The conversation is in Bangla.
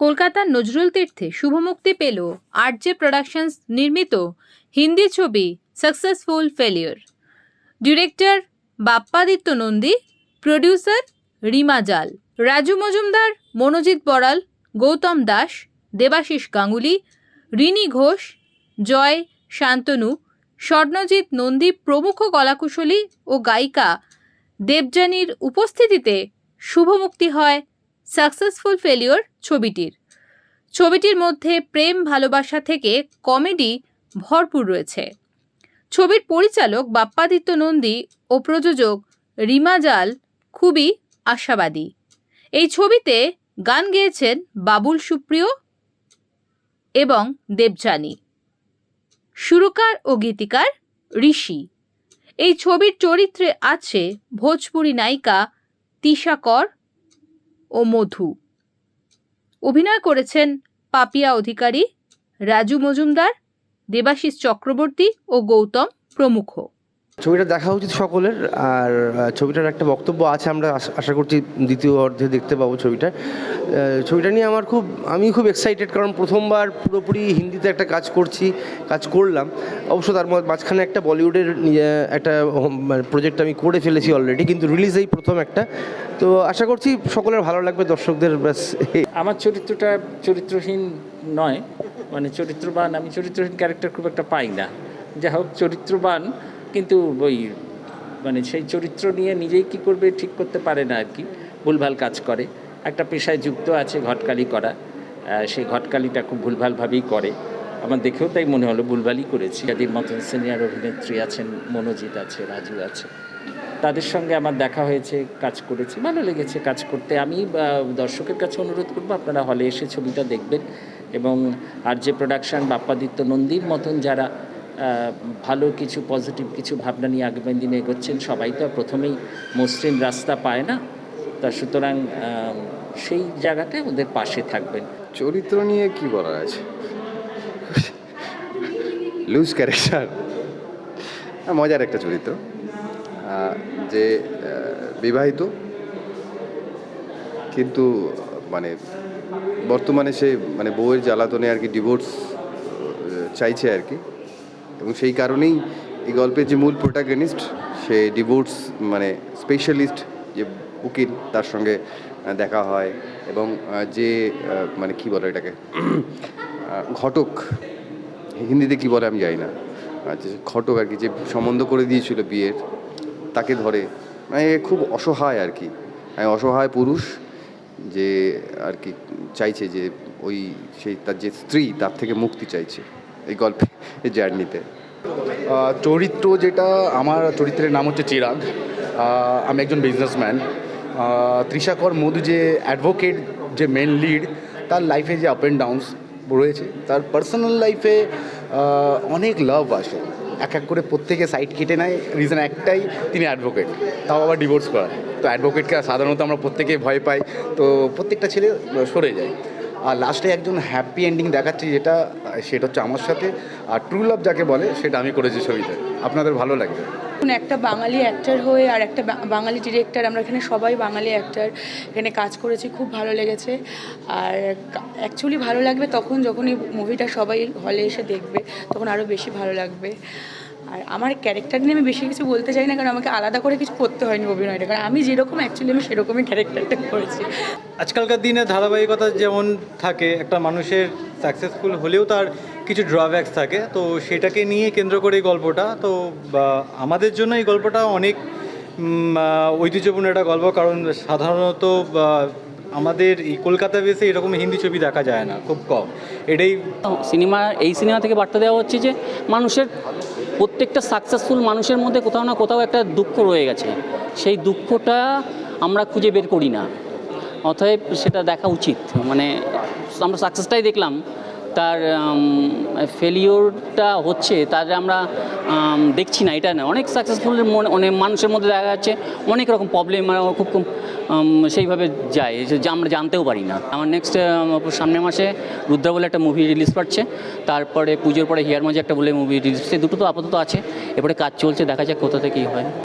কলকাতার নজরুল তীর্থে শুভমুক্তি পেল আরজে প্রোডাকশনস নির্মিত হিন্দি ছবি successful failure director Bappaditya Nandi producer Rima Jal. Raju Majumdar, Manojit Boral Gautam Das, Debashis Ganguly, Rini Ghosh, জয় শান্তনু, স্বর্ণজিৎ নন্দী প্রমুখ কলাকুশলী ও গায়িকা। দেবযানীর উপস্থিতিতে শুভমুক্তি হয় সাকসেসফুল ফেলিওর ছবিটির। ছবিটির মধ্যে প্রেম, ভালোবাসা থেকে কমেডি ভরপুর রয়েছে। ছবির পরিচালক বাপ্পাদিত্য নন্দী ও প্রযোজক রিমা জাল খুবই আশাবাদী। এই ছবিতে গান গেয়েছেন বাবুল সুপ্রিয় এবং দেবযানী। সুরকার ও গীতিকার ঋষি। এই ছবির চরিত্রে আছে ভোজপুরি নায়িকা তিশা কর মধু। অভিনয় করেছেন পাপিয়া অধিকারী রাজু মজুমদার দেবাশিস চক্রবর্তী ও গৌতম প্রমুখ। ছবিটা দেখা উচিত সকলের, আর ছবিটার একটা বক্তব্য আছে, আমরা আশা- করছি দ্বিতীয় অর্ধে দেখতে পাবো ছবিটা। ছবিটা নিয়ে আমার খুব, আমি খুব এক্সাইটেড কারণ প্রথমবার পুরোপুরি হিন্দিতে একটা কাজ করছি, কাজ করলাম। অবশ্য তার মাঝখানে একটা বলিউডের একটা প্রজেক্ট আমি করে ফেলেছি অলরেডি কিন্তু রিলিজ এই প্রথম একটা। তো আশা করছি সকলের ভালো লাগবে, দর্শকদের ব্যাস। আমার চরিত্রটা চরিত্রহীন নয় মানে চরিত্রবান, আমি চরিত্রহীন ক্যারেক্টার খুব একটা পাই না। যাই হোক, চরিত্রবান কিন্তু ওই মানে সেই চরিত্র নিয়ে নিজেই কি করবে, ঠিক করতে পারে না আর কি। ভুলভাল কাজ করে। একটা পেশায় যুক্ত আছে ঘটকালি করা। সেই ঘটকালিটা খুব ভুলভালভাবেই করে। আমার দেখেও তাই মনে হলো, ভুলভালই করেছি। যাদের মতন সিনিয়র অভিনেত্রী আছেন, মনোজিৎ আছে, রাজু আছে। তাদের সঙ্গে আমার দেখা হয়েছে, কাজ করেছি। ভালো লেগেছে কাজ করতে। আমি দর্শকের কাছে অনুরোধ করব, আপনারা হলে এসে ছবিটা দেখবেন। এবং আর যে প্রোডাকশন বাপ্পাদিত্য নন্দীর মতন যারা ভালো কিছু পজিটিভ কিছু ভাবনা নিয়ে আগামী দিনে এগোচ্ছেন। সবাই তো প্রথমেই মসৃণ রাস্তা পায় না। তা সুতরাং সেই জায়গাটায় ওদের পাশে থাকবেন। চরিত্র নিয়ে কি বলার আছে? লুজ ক্যারেক্টার মজার একটা চরিত্র। যে বিবাহিত। কিন্তু মানে বর্তমানে সে মানে বউয়ের জ্বালাতনে আর কি ডিভোর্স চাইছে আর কি। এবং সেই কারণেই এই গল্পের যে মূল প্রোটাগনিস্ট সে ডিভোর্স মানে স্পেশালিস্ট যে উকিল, তার সঙ্গে দেখা হয় এবং যে মানে কি বলে এটাকে ঘটক, হিন্দিতে কি বলে আমি জানি না ঘটক আর কি, যে সম্বন্ধ করে দিয়েছিল বিয়ের, তাকে ধরে মানে খুব অসহায় আর কি মানে অসহায় পুরুষ যে, আর কি, চাইছে যে ওই, সেই তার যে স্ত্রী, তার থেকে মুক্তি চাইছে। এই গল্পে, এই জার্নিতে। চরিত্র যেটা, আমার চরিত্রের নাম হচ্ছে চিরাগ। আমি একজন বিজনেসম্যান ত্রিশাকর মধু যে অ্যাডভোকেট যে মেন লিড তার লাইফে যে আপ অ্যান্ড ডাউনস রয়েছে, তার পার্সোনাল লাইফে অনেক লাভ আসে। এক এক করে প্রত্যেকে সাইড কেটে নেয়। রিজন একটাই, তিনি অ্যাডভোকেট তাও আবার ডিভোর্স করা। তো অ্যাডভোকেটকে সাধারণত আমরা প্রত্যেকে ভয় পাই। তো প্রত্যেকটা ছেলে সরে যায়। আর লাস্টে একজন হ্যাপি এন্ডিং দেখাচ্ছি যেটা, সেটা হচ্ছে আমার সাথে, আর ট্রু লাভ যাকে বলে, সেটা আমি করেছি ছবিতে। আপনাদের ভালো লাগবে। একটা বাঙালি অ্যাক্টার হয়ে আর একটা বাঙালি ডিরেক্টর আমরা এখানে সবাই বাঙালি অ্যাক্টার এখানে কাজ করেছি, খুব ভালো লেগেছে। আর অ্যাকচুয়ালি ভালো লাগবে তখন যখন এই মুভিটা সবাই হলে এসে দেখবে, তখন আরও বেশি ভালো লাগবে। আর আমার ক্যারেক্টার নিয়ে আমি বেশি কিছু বলতে চাই না কারণ আমাকে আলাদা করে কিছু করতে হয়নি অভিনয়টা। কারণ আমি যেরকম অ্যাকচুয়ালি আমি সেরকমই ক্যারেক্টারটা করেছি। আজকালকার দিনে ধারাবাহিকতা যেমন থাকে একটা মানুষের সাকসেসফুল হলেও তার কিছু ড্রব্যাকস থাকে। তো সেটাকে নিয়ে কেন্দ্র করে এই গল্পটা তো আমাদের জন্য এই গল্পটা অনেক ঐতিহ্যপূর্ণ একটা গল্প। কারণ সাধারণত আমাদের এই কলকাতা বেসে এরকম হিন্দি ছবি দেখা যায় না খুব কম। এটাই সিনেমা এই সিনেমা থেকে বার্তা দেওয়া হচ্ছে যে মানুষের প্রত্যেকটা সাকসেসফুল মানুষের মধ্যে কোথাও না কোথাও একটা দুঃখ রয়ে গেছে। সেই দুঃখটা আমরা খুঁজে বের করি না। অতএব সেটা দেখা উচিত। মানে আমরা সাকসেসটাই দেখলাম তার ফেলিওরটা হচ্ছে, তার আমরা দেখছি না, এটা না। অনেক সাকসেসফুল অনেক মানুষের মধ্যে দেখা যাচ্ছে, অনেক রকম প্রবলেম খুব খুব সেইভাবে যায়, যে আমরা জানতেও পারি না। আমার নেক্সট সামনের মাসে রুদ্রা বলে একটা মুভি রিলিজ পাচ্ছে, তারপরে পুজোর পরে হিয়ার মাঝে একটা বলে মুভি রিলিজ দুটো তো আপাতত আছে এরপরে কাজ চলছে, দেখা যাক কোথা থেকে কী হয়।